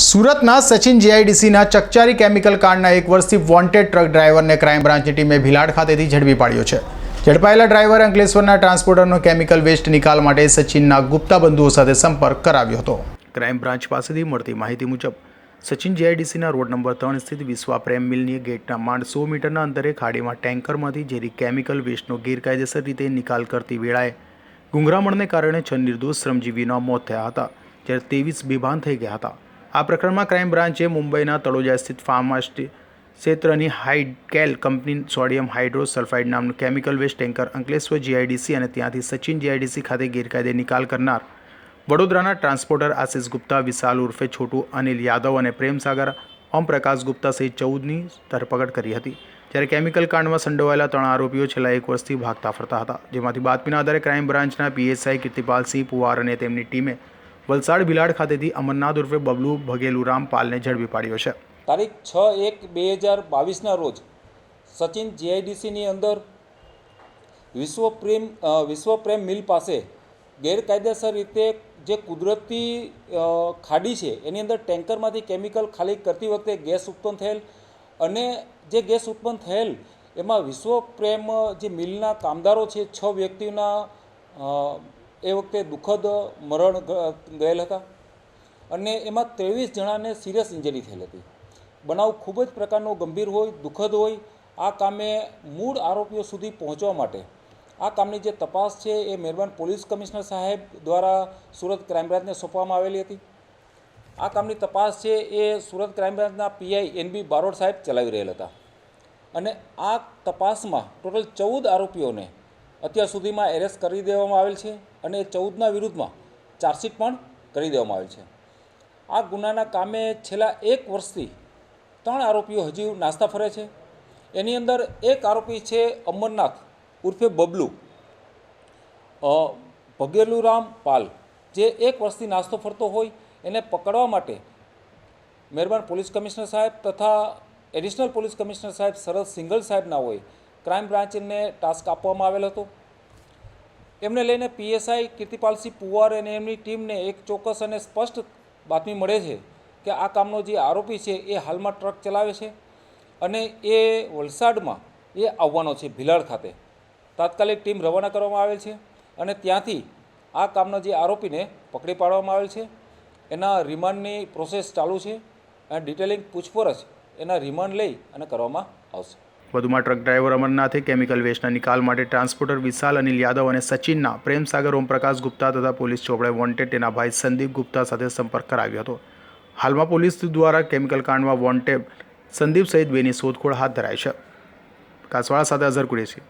સુરતના સચિન જીઆઈડીસીના ચકચારી કેમિકલ કાંડના એક વર્ષથી વોન્ટેડ ટ્રક ડ્રાઈવરને ક્રાઇમ બ્રાન્ચની ટીમે ભિલાડ ખાતેથી ઝડપી પાડ્યો છે. ઝડપાયેલા ડ્રાઈવર અંકલેશ્વરના ટ્રાન્સપોર્ટરનો કેમિકલ વેસ્ટ નિકાલ માટે સચિનના ગુપ્તા બંધુઓ સાથે સંપર્ક કરાવ્યો હતો. ક્રાઇમ બ્રાન્ચ પાસેથી મળતી માહિતી મુજબ, સચિન જીઆઈડીસીના રોડ નંબર ત્રણ સ્થિત વિશ્વા પ્રેમ મિલની ગેટના માંડ સો મીટરના અંતરે ખાડીમાં ટેન્કરમાંથી ઝેરી કેમિકલ વેસ્ટનો ગેરકાયદેસર રીતે નિકાલ કરતી વેળાએ ગુંગરામણને કારણે છ નિર્દોષ શ્રમજીવીના મોત થયા હતા, જ્યારે ત્રેવીસ બેભાન થઈ ગયા હતા. આ પ્રકરણમાં ક્રાઇમ બ્રાન્ચે મુંબઈના તળોજા સ્થિત ફાર્માસ્ટી ક્ષેત્રની હાઇડકેલ કંપની સોડિયમ હાઇડ્રો સલ્ફાઇડ નામનું chemical waste tanker Ankleshwar GIDC અને ત્યાંથી સચિન જીઆઈડીસી ખાતે ગેરકાયદે નિકાલ કરનાર. વડોદરાના ટ્રાન્સપોર્ટર આશિષ ગુપ્તા, વિશાલ ઉર્ફે છોટુ, અનિલ યાદવ અને પ્રેમસાગર ઓમપ્રકાશ ગુપ્તા સહિત ચૌદની ધરપકડ કરી હતી. જ્યારે કેમિકલ કાંડમાં સંડોવાયેલા ત્રણ આરોપીઓ છેલ્લા એક વર્ષથી ભાગતા ફરતા હતા, જેમાંથી બાતમીના આધારે ક્રાઇમ બ્રાન્ચના પીએસઆઈ કીર્તિપાલસિંહ પુવાર અને તેમની ટીમે વલસાડ ભિલાડ ખાતેથી અમરનાથ ઉર્ફે બબલુ ભગેલુરામ પાલને ઝડપી પાડ્યો છે. તારીખ છ એક બે હજાર બાવીસના રોજ સચિન જીઆઈડીસીની અંદર વિશ્વ પ્રેમ વિશ્વ પ્રેમ મિલ પાસે ગેરકાયદેસર રીતે જે કુદરતી ખાડી છે, એની અંદર ટેન્કરમાંથી કેમિકલ ખાલી કરતી વખતે ગેસ ઉત્પન્ન થયેલ અને જે ગેસ ઉત્પન્ન થયેલ એમાં વિશ્વ પ્રેમ જે મિલના કામદારો છે, છ વ્યક્તિના એ વખતે દુઃખદ મરણ ગયેલ હતા. અને એમાં ત્રેવીસ જણાને સિરિયસ ઇન્જરી થયેલ હતી. બનાવ ખૂબ જ પ્રકારનો ગંભીર હોય, દુઃખદ હોય, આ કામે મૂળ આરોપીઓ સુધી પહોંચવા માટે. આ કામની જે તપાસ છે એ મહેરબાન પોલીસ કમિશનર સાહેબ દ્વારા સુરત ક્રાઇમ બ્રાન્ચને સોંપવામાં આવેલી હતી. આ કામની તપાસ છે એ સુરત ક્રાઇમ બ્રાન્ચના પીઆઈ એનબી બારોડ સાહેબ ચલાવી રહેલ હતા. અને આ તપાસમાં ટોટલ ચૌદ આરોપીઓને અત્યાર સુધીમાં એરેસ્ટ કરી દેવામાં આવેલ છે. અને ચૌદના વિરુદ્ધમાં ચાર્જશીટ પણ કરી દેવામાં આવી છે. આ ગુનાના કામે છેલ્લા એક વર્ષથી ત્રણ આરોપીઓ હજી નાસ્તા ફરે છે. એની અંદર એક આરોપી છે અમરનાથ ઉર્ફે બબલુ. ભગેલુરામ પાલ, જે એક વર્ષથી નાસ્તો ફરતો હોય, એને પકડવા માટે મહેરબાન પોલીસ કમિશનર સાહેબ તથા એડિશનલ પોલીસ કમિશનર સાહેબ સરસ સિંઘલ સાહેબના હોય, ક્રાઇમ બ્રાન્ચને ટાસ્ક આપવામાં આવેલ હતો. એમને લઈને પીએસઆઈ કીર્તિપાલસિંહ પુવાર અને એમની ટીમને એક ચોક્કસ અને સ્પષ્ટ બાતમી મળે છે કે આ કામનો જે આરોપી છે એ હાલમાં ટ્રક ચલાવે છે અને એ વલસાડમાં એ આવવાનો છે ભિલાડ ખાતે. તાત્કાલિક ટીમ રવાના કરવામાં આવેલ છે અને ત્યાંથી આ કામનો જે આરોપીને પકડી પાડવામાં આવેલ છે. એના રિમાન્ડની પ્રોસેસ ચાલુ છે અને ડિટેલિંગ પૂછપરછ એના રિમાન્ડ લઈ અને કરવામાં આવશે. વધુમાં ટ્રક ડ્રાઈવર અમરનાથે કેમિકલ વેસ્ટના નિકાલ માટે ટ્રાન્સપોર્ટર વિશાલ અનિલ યાદવ અને સચિનના પ્રેમસાગર ઓમપ્રકાશ ગુપ્તા તથા પોલીસ ચોપડે વોન્ટેડ તેના ભાઈ સંદીપ ગુપ્તા સાથે સંપર્ક કરાવ્યો હતો. હાલમાં પોલીસ દ્વારા કેમિકલ કાંડમાં વોન્ટેડ સંદીપ સહિત બેની શોધખોળ હાથ ધરાઈ છે. કાસવાળા સાથે અઝર કુરેશી.